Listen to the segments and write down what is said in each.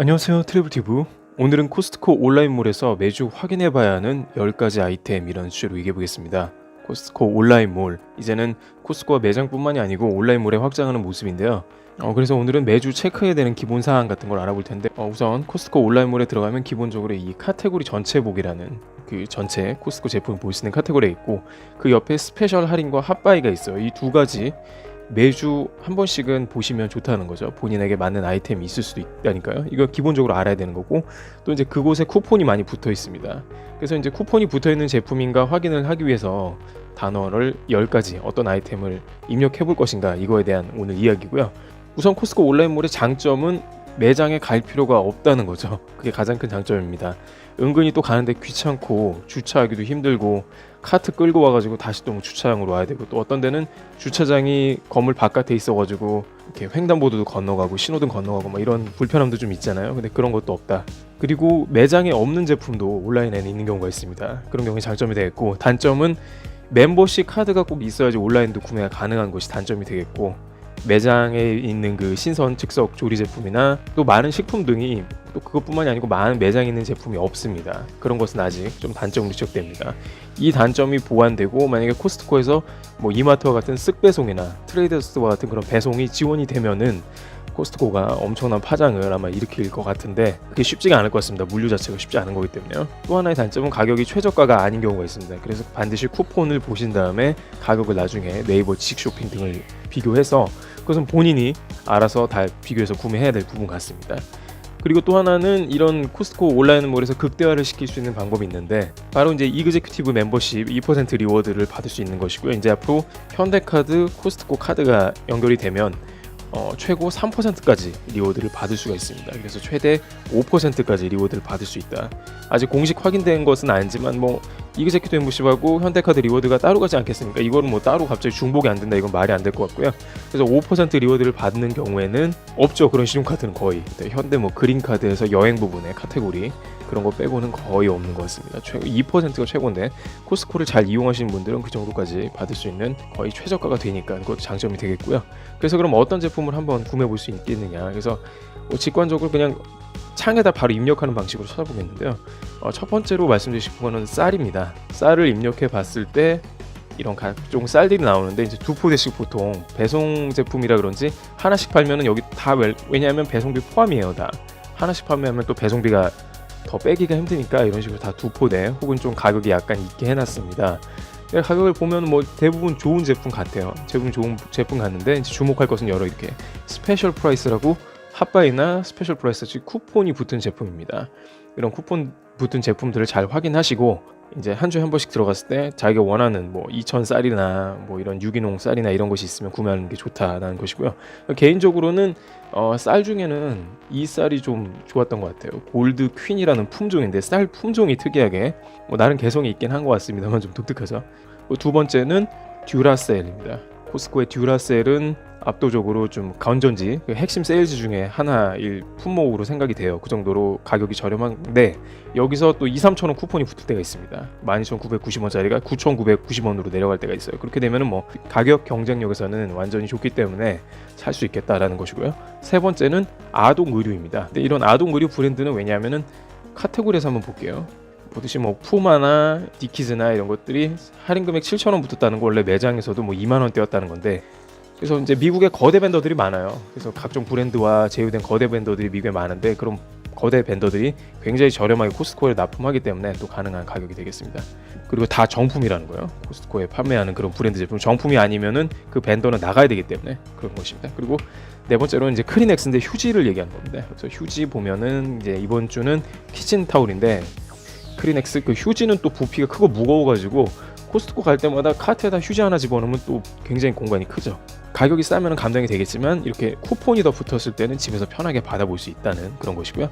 안녕하세요 트래블티브. 오늘은 코스트코 온라인몰에서 매주 확인해봐야 하는 10가지 아이템 이런 주제로 얘기해보겠습니다. 코스트코 온라인몰. 이제는 코스트코가 매장뿐만이 아니고 온라인몰에 확장하는 모습인데요. 어, 그래서 오늘은 매주 체크해야 되는 기본 사항 같은 걸 알아볼 텐데 어, 우선 코스트코 온라인몰에 들어가면 기본적으로 이 카테고리 전체 보기라는 그 전체 코스트코 제품을 볼 수 있는 카테고리가 있고 그 옆에 스페셜 할인과 핫바이가 있어요. 이 두 가지 매주 한 번씩은 보시면 좋다는 거죠. 본인에게 맞는 아이템이 있을 수도 있다니까요. 이거 기본적으로 알아야 되는 거고 또 이제 그곳에 쿠폰이 많이 붙어 있습니다. 그래서 이제 쿠폰이 붙어 있는 제품인가 확인을 하기 위해서 단어를 10가지 어떤 아이템을 입력해 볼 것인가 이거에 대한 오늘 이야기고요. 우선 코스코 온라인몰의 장점은 매장에 갈 필요가 없다는 거죠. 그게 가장 큰 장점입니다. 은근히 또 가는데 귀찮고 주차하기도 힘들고 카트 끌고 와가지고 다시 또뭐 주차장으로 와야 되고 또 어떤 데는 주차장이 건물 바깥에 있어가지고 이렇게 횡단보도도 건너가고 신호등 건너가고 막 이런 불편함도 좀 있잖아요. 근데 그런 것도 없다. 그리고 매장에 없는 제품도 온라인에는 있는 경우가 있습니다. 그런 경우에 장점이 되겠고 단점은 멤버십 카드가 꼭 있어야지 온라인도 구매가 가능한 것이 단점이 되겠고 매장에 있는 그 신선 즉석 조리 제품이나 또 많은 식품 등이 또 그것뿐만이 아니고 많은 매장에 있는 제품이 없습니다. 그런 것은 아직 좀 단점으로 지적됩니다. 이 단점이 보완되고 만약에 코스트코에서 뭐 이마트와 같은 쓱 배송이나 트레이더스와 같은 그런 배송이 지원이 되면은 코스트코가 엄청난 파장을 아마 일으킬 것 같은데 그게 쉽지가 않을 것 같습니다. 물류 자체가 쉽지 않은 거기 때문에요. 또 하나의 단점은 가격이 최저가가 아닌 경우가 있습니다. 그래서 반드시 쿠폰을 보신 다음에 가격을 나중에 네이버 지식 쇼핑 등을 비교해서 그것은 본인이 알아서 다 비교해서 구매해야 될 부분 같습니다. 그리고 또 하나는 이런 코스트코 온라인몰에서 극대화를 시킬 수 있는 방법이 있는데 바로 이제 이그제큐티브 멤버십 2% 리워드를 받을 수 있는 것이고요. 이제 앞으로 현대카드, 코스트코 카드가 연결이 되면 어, 최고 3%까지 리워드를 받을 수가 있습니다. 그래서 최대 5%까지 리워드를 받을 수 있다. 아직 공식 확인된 것은 아니지만 뭐 이그제큐티브 멤버십하고 현대카드 리워드가 따로 가지 않겠습니까? 이거는 뭐 따로 갑자기 중복이 안 된다 이건 말이 안 될 것 같고요. 그래서 5% 리워드를 받는 경우에는 없죠 그런 신용카드는 거의 네, 현대 뭐 그린카드에서 여행 부분의 카테고리 그런 거 빼고는 거의 없는 것 같습니다. 최고 2%가 최고인데 코스코를 잘 이용하시는 분들은 그 정도까지 받을 수 있는 거의 최저가가 되니까 그것도 장점이 되겠고요. 그래서 그럼 어떤 제품을 한번 구매해 볼 수 있겠느냐? 그래서 뭐 직관적으로 그냥 창에다 바로 입력하는 방식으로 찾아보겠는데요. 어, 첫 번째로 말씀드리고 싶은 거는 쌀입니다. 쌀을 입력해 봤을 때 이런 각종 쌀들이 나오는데 이제 두 포대씩 보통 배송 제품이라 그런지 하나씩 팔면은 여기 다 왜, 왜냐하면 배송비 포함이에요 다 하나씩 판매하면 또 배송비가 더 빼기가 힘드니까 이런 식으로 다 두 포대 혹은 좀 가격이 약간 있게 해놨습니다. 예, 가격을 보면 뭐 대부분 좋은 제품 같아요. 제품 좋은 제품 같는데 이제 주목할 것은 여러 이렇게 스페셜 프라이스라고 핫바이나 스페셜 프라이스 즉 쿠폰이 붙은 제품입니다. 이런 쿠폰 붙은 제품들을 잘 확인하시고 이제 한 주에 한 번씩 들어갔을 때 자기가 원하는 뭐 2천 쌀이나 뭐 이런 유기농 쌀이나 이런 것이 있으면 구매하는 게 좋다라는 것이고요. 개인적으로는 어, 쌀 중에는 이 쌀이 좀 좋았던 것 같아요. 골드 퀸이라는 품종인데 쌀 품종이 특이하게 뭐 나름 개성이 있긴 한 것 같습니다만 좀 독특하죠. 그두 번째는 듀라셀입니다. 코스코의 듀라셀은 압도적으로 좀 건전지 그 핵심 세일즈 중에 하나일 품목으로 생각이 돼요. 그 정도로 가격이 저렴한데 여기서 또 2, 3천 원 쿠폰이 붙을 때가 있습니다. 12,990원짜리가 9,990원으로 내려갈 때가 있어요. 그렇게 되면은 뭐 가격 경쟁력에서는 완전히 좋기 때문에 살 수 있겠다라는 것이고요. 세 번째는 아동 의류입니다. 근데 이런 아동 의류 브랜드는 왜냐하면은 카테고리에서 한번 볼게요. 보듯이 뭐 푸마나 디키즈나 이런 것들이 할인 금액 7,000원 붙었다는 거 원래 매장에서도 뭐 2만 원대였다는 건데 그래서 이제 미국에 거대 밴더들이 많아요. 그래서 각종 브랜드와 제휴된 거대 밴더들이 미국에 많은데 그럼 거대 밴더들이 굉장히 저렴하게 코스트코에 납품하기 때문에 또 가능한 가격이 되겠습니다. 그리고 다 정품이라는 거예요. 코스트코에 판매하는 그런 브랜드 제품 정품이 아니면은 그 밴더는 나가야 되기 때문에 그런 것입니다. 그리고 네 번째로는 이제 크리넥스인데 휴지를 얘기하는 겁니다. 그래서 휴지 보면은 이제 이번 주는 키친 타올인데 크리넥스 그 휴지는 또 부피가 크고 무거워가지고 코스트코 갈 때마다 카트에다 휴지 하나 집어넣으면 또 굉장히 공간이 크죠. 가격이 싸면 감당이 되겠지만 이렇게 쿠폰이 더 붙었을 때는 집에서 편하게 받아볼 수 있다는 그런 것이고요.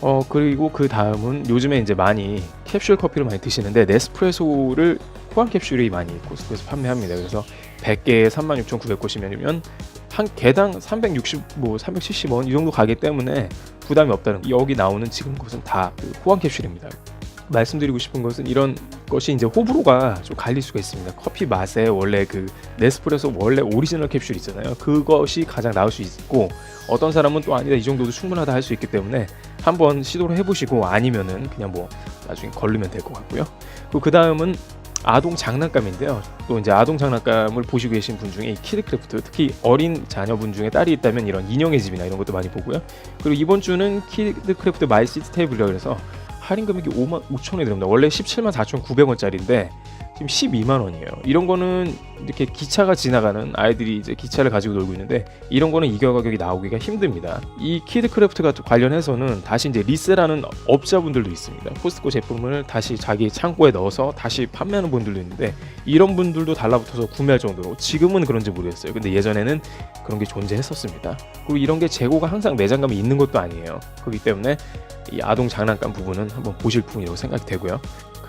어 그리고 그 다음은 요즘에 이제 많이 캡슐 커피를 많이 드시는데 네스프레소를 호환 캡슐이 많이 코스트코에서 판매합니다. 그래서 100개에 36,990원이면 한 개당 360, 뭐 370원 이 정도 가기 때문에 부담이 없다는 거. 여기 나오는 지금 것은 다그 호환 캡슐입니다. 말씀드리고 싶은 것은 이런 것이 이제 호불호가 좀 갈릴 수가 있습니다. 커피 맛에 원래 그 네스프레소 원래 오리지널 캡슐 있잖아요. 그것이 가장 나을 수 있고 어떤 사람은 또 아니다 이 정도도 충분하다 할 수 있기 때문에 한번 시도를 해보시고 아니면은 그냥 뭐 나중에 걸르면 될 것 같고요. 그 다음은 아동 장난감인데요. 또 이제 아동 장난감을 보시고 계신 분 중에 이 키드크래프트 특히 어린 자녀분 중에 딸이 있다면 이런 인형의 집이나 이런 것도 많이 보고요. 그리고 이번 주는 키드크래프트 마이 시티 테이블이라 그래서 할인 금액이 5만 5천 원이 들어갑니다. 원래 17만 4,900원짜리인데 지금 12만 원이에요. 이런 거는 이렇게 기차가 지나가는 아이들이 이제 기차를 가지고 놀고 있는데 이런 거는 이 가격이 나오기가 힘듭니다. 이 키드크래프트가 관련해서는 다시 이제 리세라는 업자분들도 있습니다. 코스트코 제품을 다시 자기 창고에 넣어서 다시 판매하는 분들도 있는데 이런 분들도 달라붙어서 구매할 정도로 지금은 그런지 모르겠어요. 근데 예전에는 그런 게 존재했었습니다. 그리고 이런 게 재고가 항상 매장감이 있는 것도 아니에요. 그렇기 때문에 이 아동 장난감 부분은 한번 보실 부분이라고 생각이 되고요.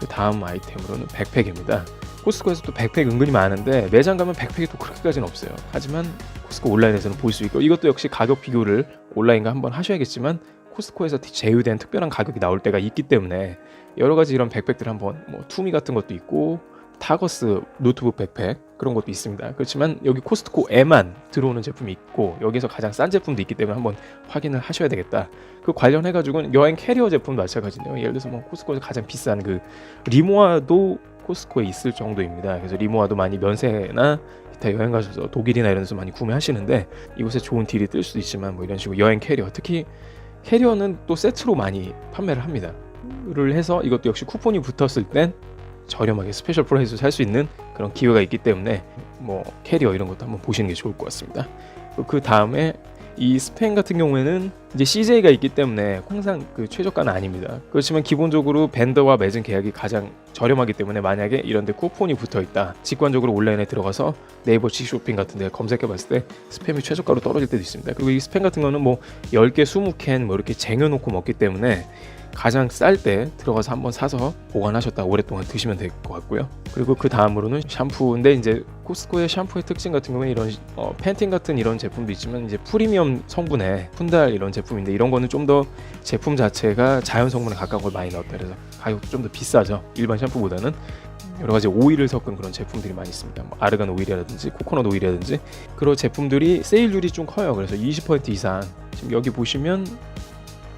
그 다음 아이템으로는 백팩입니다. 코스코에서 또 백팩 은근히 많은데 매장 가면 백팩이 또 그렇게까지는 없어요. 하지만 코스코 온라인에서는 볼 수 있고 이것도 역시 가격 비교를 온라인과 한번 하셔야겠지만 코스코에서 제휴된 특별한 가격이 나올 때가 있기 때문에 여러 가지 이런 백팩들 한번 뭐 투미 같은 것도 있고 타거스 노트북 백팩 그런 것도 있습니다. 그렇지만 여기 코스트코에만 들어오는 제품이 있고 여기서 가장 싼 제품도 있기 때문에 한번 확인을 하셔야 되겠다. 그 관련해 가지고는 여행 캐리어 제품도 마찬가지네요. 예를 들어서 뭐 코스트코에서 가장 비싼 그 리모아도 코스트코에 있을 정도입니다. 그래서 리모아도 많이 면세나 기타 여행 가셔서 독일이나 이런 데서 많이 구매하시는데 이곳에 좋은 딜이 뜰 수도 있지만 뭐 이런 식으로 여행 캐리어 특히 캐리어는 또 세트로 많이 판매를 합니다. 를 해서 이것도 역시 쿠폰이 붙었을 땐 저렴하게 스페셜 프라이스로 살 수 있는 그런 기회가 있기 때문에 뭐 캐리어 이런 것도 한번 보시는 게 좋을 것 같습니다. 그 다음에 이 스페인 같은 경우에는 이제 CJ가 있기 때문에 항상 그 최저가는 아닙니다. 그렇지만 기본적으로 밴더와 맺은 계약이 가장 저렴하기 때문에 만약에 이런 데 쿠폰이 붙어 있다. 직관적으로 온라인에 들어가서 네이버 지쇼핑 같은 데 검색해 봤을 때 스팸이 최저가로 떨어질 때도 있습니다. 그리고 이 스팸 같은 거는 뭐 10개, 20캔 뭐 이렇게 쟁여 놓고 먹기 때문에 가장 쌀 때 들어가서 한번 사서 보관하셨다 오랫동안 드시면 될 것 같고요. 그리고 그 다음으로는 샴푸인데 이제 코스코의 샴푸의 특징 같은 경우는 이런 어, 팬틴 같은 이런 제품도 있지만 이제 프리미엄 성분의 푼달 이런 제품인데 이런 거는 좀 더 제품 자체가 자연 성분에 가까운 걸 많이 넣었다 그래서 가격도 좀 더 비싸죠 일반 샴푸보다는 여러 가지 오일을 섞은 그런 제품들이 많이 있습니다. 뭐 아르간 오일이라든지 코코넛 오일이라든지 그런 제품들이 세일률이 좀 커요. 그래서 20% 이상 지금 여기 보시면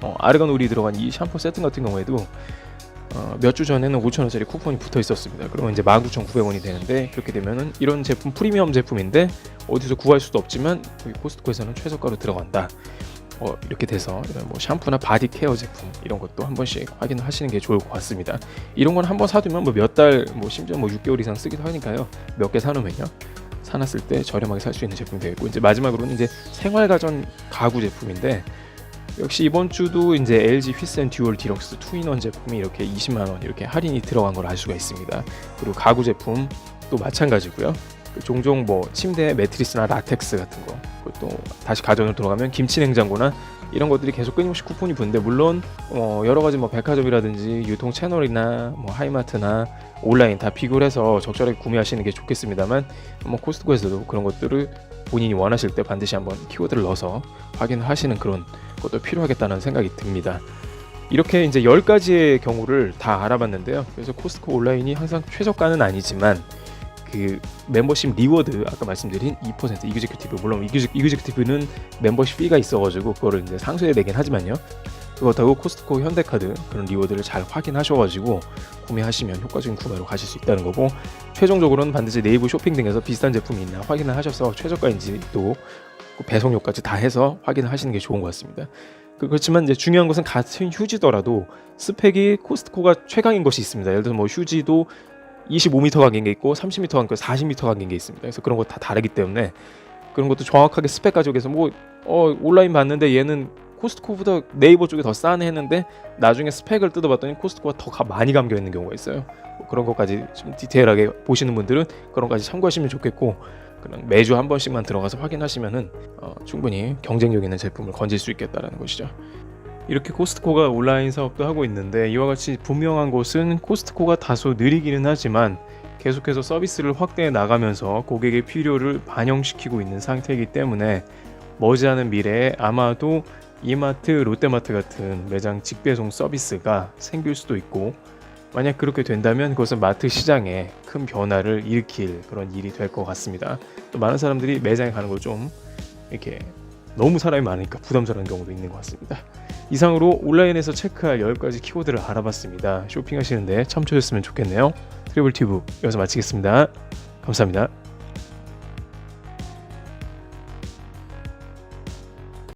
어, 아르간 오일이 들어간 이 샴푸 세트 같은 경우에도 어, 몇 주 전에는 5천원짜리 쿠폰이 붙어 있었습니다. 그러면 이제 19,900원이 되는데 그렇게 되면은 이런 제품 프리미엄 제품인데 어디서 구할 수도 없지만 여기 코스트코에서는 최저가로 들어간다. 어, 이렇게 돼서 이런 뭐 샴푸나 바디 케어 제품 이런 것도 한 번씩 확인을 하시는 게 좋을 것 같습니다. 이런 건 한 번 사두면 뭐 몇 달, 뭐 심지어 뭐 6개월 이상 쓰기도 하니까요. 몇 개 사놓으면요. 사놨을 때 저렴하게 살 수 있는 제품이 되겠고 이제 마지막으로는 이제 생활가전 가구 제품인데 역시 이번 주도 이제 LG 휘센 듀얼 디럭스 투인원 제품이 이렇게 20만 원 이렇게 할인이 들어간 걸 알 수가 있습니다. 그리고 가구 제품 또 마찬가지고요. 그 종종 뭐 침대 매트리스나 라텍스 같은 거, 또 다시 가전으로 돌아가면 김치 냉장고나 이런 것들이 계속 끊임없이 쿠폰이 붙는데 물론 어 여러 가지 뭐 백화점이라든지 유통 채널이나 뭐 하이마트나 온라인 다 비교를 해서 적절하게 구매하시는 게 좋겠습니다만 뭐 코스트코에서도 그런 것들을 본인이 원하실 때 반드시 한번 키워드를 넣어서 확인을 하시는 그런 것도 필요하겠다는 생각이 듭니다. 이렇게 이제 10가지의 경우를 다 알아봤는데요. 그래서 코스트코 온라인이 항상 최저가는 아니지만 그 멤버십 리워드 아까 말씀드린 2% 이그제큐티브 물론 이그제, 이그제큐티브는 멤버십 피가 있어가지고 그거를 이제 상쇄 되긴 하지만요. 그렇다고 코스트코 현대카드 그런 리워드를 잘 확인하셔가지고 구매하시면 효과적인 구매로 가실 수 있다는 거고 최종적으로는 반드시 네이버 쇼핑 등에서 비슷한 제품이 있나 확인을 하셔서 최저가인지 또 배송료까지 다 해서 확인을 하시는 게 좋은 것 같습니다. 그- 그렇지만 이제 중요한 것은 같은 휴지더라도 스펙이 코스트코가 최강인 것이 있습니다. 예를 들어 뭐 휴지도 25m 간격인 게 있고 30m 간격, 40m 간격인 게 있습니다. 그래서 그런 거 다 다르기 때문에 그런 것도 정확하게 스펙 가지고 해서 뭐 어, 온라인 봤는데 얘는 코스트코보다 네이버 쪽이 더 싸네 했는데 나중에 스펙을 뜯어봤더니 코스트코가 더 가- 많이 감겨 있는 경우가 있어요. 뭐 그런 것까지 좀 디테일하게 보시는 분들은 그런 것까지 참고하시면 좋겠고 그냥 매주 한 번씩만 들어가서 확인하시면은 어, 충분히 경쟁력 있는 제품을 건질 수 있겠다라는 것이죠. 이렇게 코스트코가 온라인 사업도 하고 있는데 이와 같이 분명한 것은 코스트코가 다소 느리기는 하지만 계속해서 서비스를 확대해 나가면서 고객의 필요를 반영시키고 있는 상태이기 때문에 머지않은 미래에 아마도 이마트, 롯데마트 같은 매장 직배송 서비스가 생길 수도 있고 만약 그렇게 된다면 그것은 마트 시장에 큰 변화를 일으킬 그런 일이 될 것 같습니다. 또 많은 사람들이 매장에 가는 걸 좀 이렇게 너무 사람이 많으니까 부담스러운 경우도 있는 것 같습니다. 이상으로 온라인에서 체크할 10가지 키워드를 알아봤습니다. 쇼핑하시는데 참조했으면 좋겠네요. 트래블 튜브 여기서 마치겠습니다. 감사합니다.